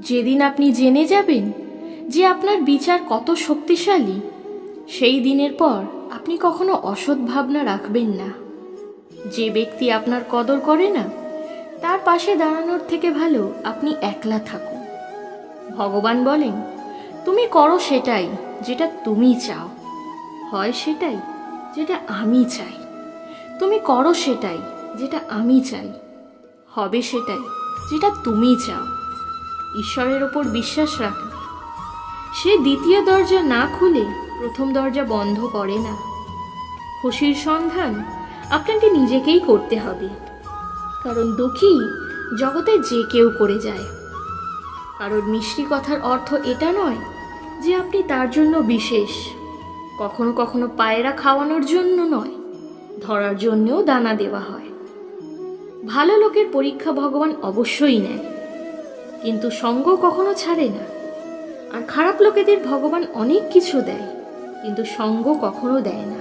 যেদিন আপনি জেনে যাবেন যে আপনার বিচার কত শক্তিশালী, সেই দিনের পর আপনি কখনো অসৎ ভাবনা রাখবেন না। যে ব্যক্তি আপনার কদর করে না, তার পাশে দাঁড়ানোর থেকে ভালো আপনি একলা থাকুন। ভগবান বলেন, তুমি করো সেটাই যেটা তুমি চাও। হয় সেটাই যেটা আমি চাই। তুমি করো সেটাই যেটা আমি চাই। হবে সেটাই যেটা তুমি চাও। ঈশ্বরের ওপর বিশ্বাস রাখবে সে দ্বিতীয় দরজা না খুলে প্রথম দরজা বন্ধ করে না। খুশির সন্ধান আপনাকে নিজেকেই করতে হবে। কারণ দুঃখী জগতে যে কেউ করে যায়। কারণ মিষ্টি কথার অর্থ এটা নয় যে আপনি তার জন্য বিশেষ। কখনো কখনো পায়রা খাওয়ানোর জন্য নয়, ধরার জন্যও দানা দেওয়া হয়। ভালো লোকের পরীক্ষা ভগবান অবশ্যই নেয় কিন্তু সঙ্গ কখনো ছাড়ে না। আর খারাপ লোকেদের ভগবান অনেক কিছু দেয়, কিন্তু সঙ্গ কখনো দেয় না।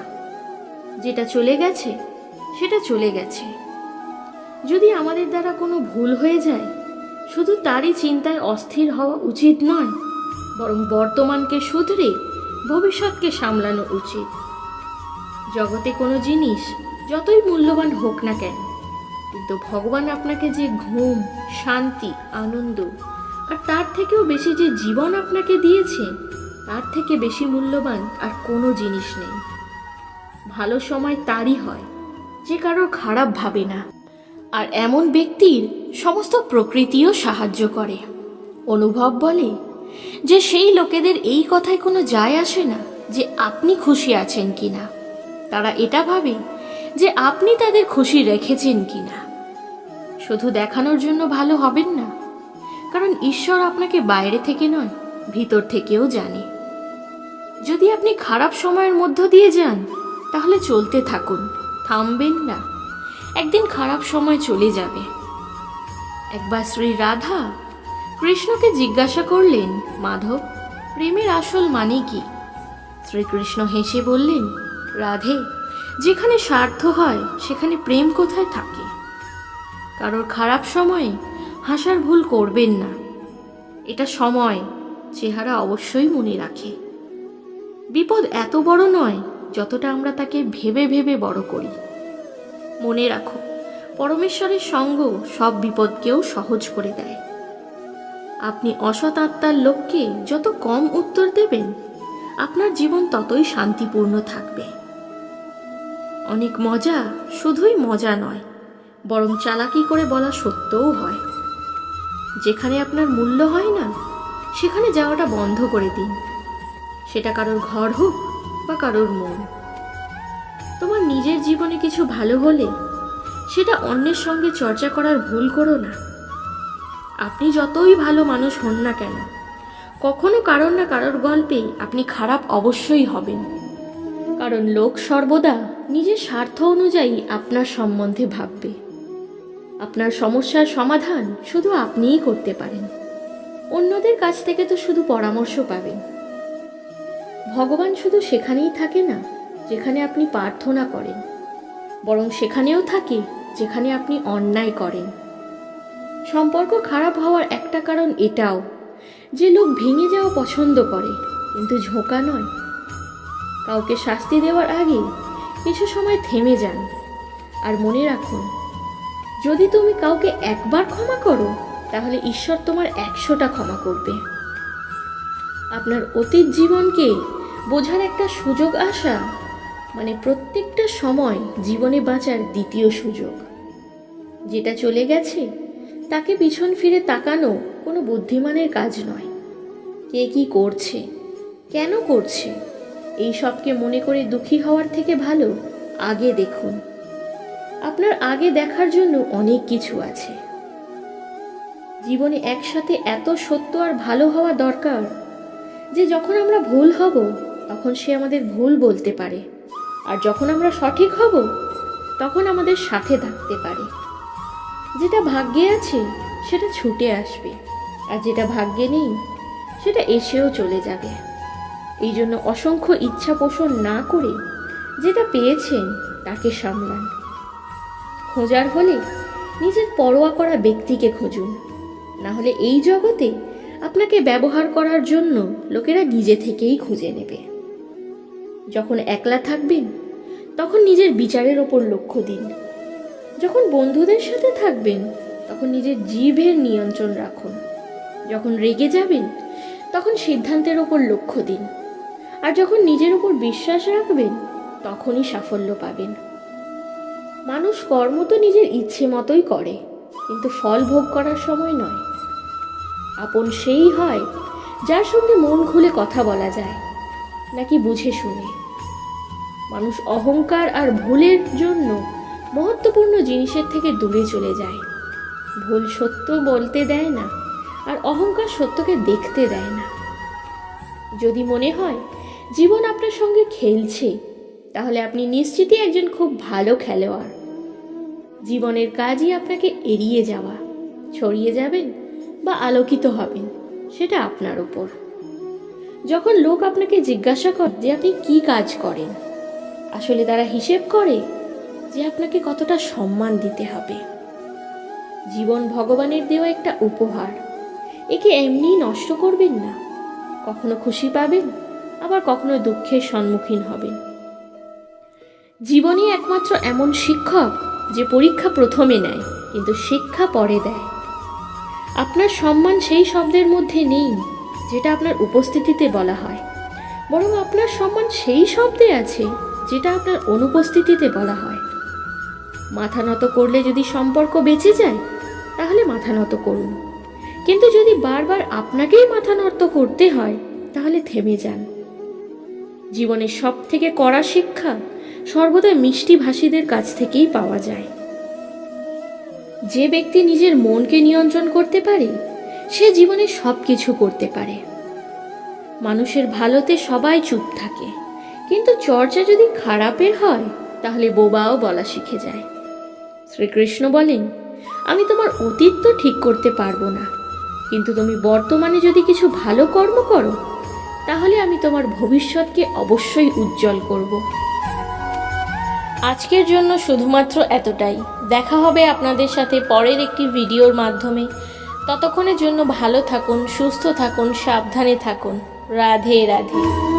যেটা চলে গেছে, সেটা চলে গেছে। যদি আমাদের দ্বারা কোনো ভুল হয়ে যায়, শুধু তারই চিন্তায় অস্থির হওয়া উচিত নয়, বরং বর্তমানকে শুধরে ভবিষ্যৎকে সামলানো উচিত। জগতে কোনো জিনিস যতই মূল্যবান হোক না কেন কিন্তু ভগবান আপনাকে যে ঘুম, শান্তি, আনন্দ আর তার থেকেও বেশি যে জীবন আপনাকে দিয়েছে, তার থেকে বেশি মূল্যবান আর কোনো জিনিস নেই। ভালো সময় তারই হয়, যে কারোর খারাপ ভাবে না। আর এমন ব্যক্তির সমস্ত প্রকৃতিও সাহায্য করে। অনুভব বলে যে সেই লোকেদের এই কথায় কোনো যায় আসে না যে আপনি খুশি আছেন কিনা। তারা এটা ভাবে যে আপনি তাদের খুশি রেখেছেন কিনা। শুধু দেখানোর জন্য ভালো হবেন না। কারণ ঈশ্বর আপনাকে বাইরে থেকে নয়, ভিতর থেকেও জানে। যদি আপনি খারাপ সময়ের মধ্য দিয়ে যান, তাহলে চলতে থাকুন, থামবেন না। একদিন খারাপ সময় চলে যাবে। একবার শ্রী রাধা কৃষ্ণকে জিজ্ঞাসা করলেন, মাধব, প্রেমের আসল মানে কি? শ্রীকৃষ্ণ হেসে বললেন, রাধে যেখানে স্বার্থ হয়, সেখানে প্রেম কোথায় থাকে? কারোর খারাপ সময়ে হাসার ভুল করবেন না। এটা সময়, চেহারা অবশ্যই মনে রাখে। বিপদ এত বড় নয়, যতটা আমরা তাকে ভেবে ভেবে বড় করি। মনে রাখো, পরমেশ্বরের সঙ্গ সব বিপদকেও সহজ করে দেয়। আপনি অসৎ আত্মার লোককে যত কম উত্তর দেবেন, আপনার জীবন ততই শান্তিপূর্ণ থাকবে। অনেক মজা শুধুই মজা নয়, বরং চালাকি করে বলা সত্যও হয়। যেখানে আপনার মূল্য হয় না, সেখানে যাওয়াটা বন্ধ করে দিন। সেটা কারোর ঘর হোক বা কারোর মন। তোমার নিজের জীবনে কিছু ভালো হলে সেটা অন্যের সঙ্গে চর্চা করার ভুল করো না। আপনি যতই ভালো মানুষ হন না কেন, কখনো কারোর না কারোর গল্পে আপনি খারাপ অবশ্যই হবেন। কারণ লোক সর্বদা নিজের স্বার্থ অনুযায়ী আপনার সম্বন্ধে ভাববে। আপনার সমস্যার সমাধান শুধু আপনিই করতে পারেন। অন্যদের কাছ থেকে তো শুধু পরামর্শ পাবেন। ভগবান শুধু সেখানেই থাকে না, যেখানে আপনি প্রার্থনা করেন। বরং সেখানেও থাকে, যেখানে আপনি অন্যায় করেন। সম্পর্ক খারাপ হওয়ার একটা কারণ এটাও, যে লোক ভেঙে যাওয়া পছন্দ করে, কিন্তু ঝোঁকা নয়। কাউকে শাস্তি দেওয়ার আগে কিছু সময় থেমে যান। আর মনে রাখুন, যদি তুমি কাউকে একবার ক্ষমা করো, তাহলে ঈশ্বর তোমার একশোটা ক্ষমা করবে। আপনার অতীত জীবনকে বোঝার একটা সুযোগ আসা মানে প্রত্যেকটা সময় জীবনে বাঁচার দ্বিতীয় সুযোগ। যেটা চলে গেছে, তাকে পিছন ফিরে তাকানো কোনো বুদ্ধিমানের কাজ নয়। কে কি করছে, কেন করছে এই সবকে মনে করে দুঃখী হওয়ার থেকে ভালো, আগে দেখুন। আপনার আগে দেখার জন্য অনেক কিছু আছে। জীবনে একসাথে এত সত্য আর ভালো হওয়া দরকার যে যখন আমরা ভুল হব, তখন সে আমাদের ভুল বলতে পারে। আর যখন আমরা সঠিক হব, তখন আমাদের সাথে থাকতে পারে। যেটা ভাগ্যে আছে, সেটা ছুটে আসবে। আর যেটা ভাগ্যে নেই, সেটা এসেও চলে যাবে। এই জন্য অসংখ্য ইচ্ছা পোষণ না করে যেটা পেয়েছেন তাকে সামলান। খোঁজার হলে নিজের পরোয়া করা ব্যক্তিকে খুঁজুন। না হলে এই জগতে আপনাকে ব্যবহার করার জন্য লোকেরা নিজে থেকেই খুঁজে নেবে। যখন একলা থাকবেন, তখন নিজের বিচারের ওপর লক্ষ্য দিন। যখন বন্ধুদের সাথে থাকবেন, তখন নিজের জিভের নিয়ন্ত্রণ রাখুন। যখন রেগে যাবেন, তখন সিদ্ধান্তের ওপর লক্ষ্য দিন। আর যখন নিজের উপর বিশ্বাস রাখবেন, তখনই সাফল্য পাবেন। মানুষ কর্ম তো নিজের ইচ্ছে মতোই করে, কিন্তু ফল ভোগ করার সময় নয়। আপন সেই হয়, যার সঙ্গে মন খুলে কথা বলা যায়, নাকি বুঝে শুনে। মানুষ অহংকার আর ভুলের জন্য মহত্বপূর্ণ জিনিসের থেকে দূরে চলে যায়। ভুল সত্য বলতে দেয় না, আর অহংকার সত্যকে দেখতে দেয় না। যদি মনে হয় জীবন আপনার সঙ্গে খেলছে, তাহলে আপনি নিশ্চিতই একজন খুব ভালো খেলোয়াড়। জীবনের কাজই আপনাকে এড়িয়ে যাওয়া, ছড়িয়ে যাবেন বা আলোকিত হবেন, সেটা আপনার উপর। যখন লোক আপনাকে জিজ্ঞাসা করে যে আপনি কি কাজ করেন, আসলে তারা হিসেব করে যে আপনাকে কতটা সম্মান দিতে হবে। জীবন ভগবানের দেওয়া একটা উপহার, একে এমনি নষ্ট করবেন না, কখনো খুশি পাবেন আবার কখনো দুঃখের সম্মুখীন হবেন জীবনই একমাত্র এমন শিক্ষক যে পরীক্ষা প্রথমে নেয়, কিন্তু শিক্ষা পরে দেয়। আপনার সম্মান সেই শব্দের মধ্যে নেই, যেটা আপনার উপস্থিতিতে বলা হয়। বরং আপনার সম্মান সেই শব্দে আছে, যেটা আপনার অনুপস্থিতিতে বলা হয়। মাথা নত করলে যদি সম্পর্ক বেঁচে যায়, তাহলে মাথা নত করুন। কিন্তু যদি বারবার আপনাকেই মাথা নত করতে হয়, তাহলে থেমে যান। জীবনের সব থেকে কড়া শিক্ষা সর্বদা মিষ্টি ভাষীদের কাছ থেকেই পাওয়া যায়। যে ব্যক্তি নিজের মনকে নিয়ন্ত্রণ করতে পারে, সে জীবনে সব কিছু করতে পারে। মানুষের ভালোতে সবাই চুপ থাকে, কিন্তু চর্চা যদি খারাপের হয়, তাহলে বোবাও বলা শিখে যায়। শ্রীকৃষ্ণ বলেন, আমি তোমার অতীত তো ঠিক করতে পারব না, কিন্তু তুমি বর্তমানে যদি কিছু ভালো কর্ম করো তাহলে আমি তোমার ভবিষ্যৎকে অবশ্যই উজ্জ্বল করব। আজকের জন্য শুধুমাত্র এতটাই। দেখা হবে আপনাদের সাথে পরের একটি ভিডিওর মাধ্যমে। ততক্ষণের জন্য ভালো থাকুন, সুস্থ থাকুন, সাবধানে থাকুন। রাধে রাধে।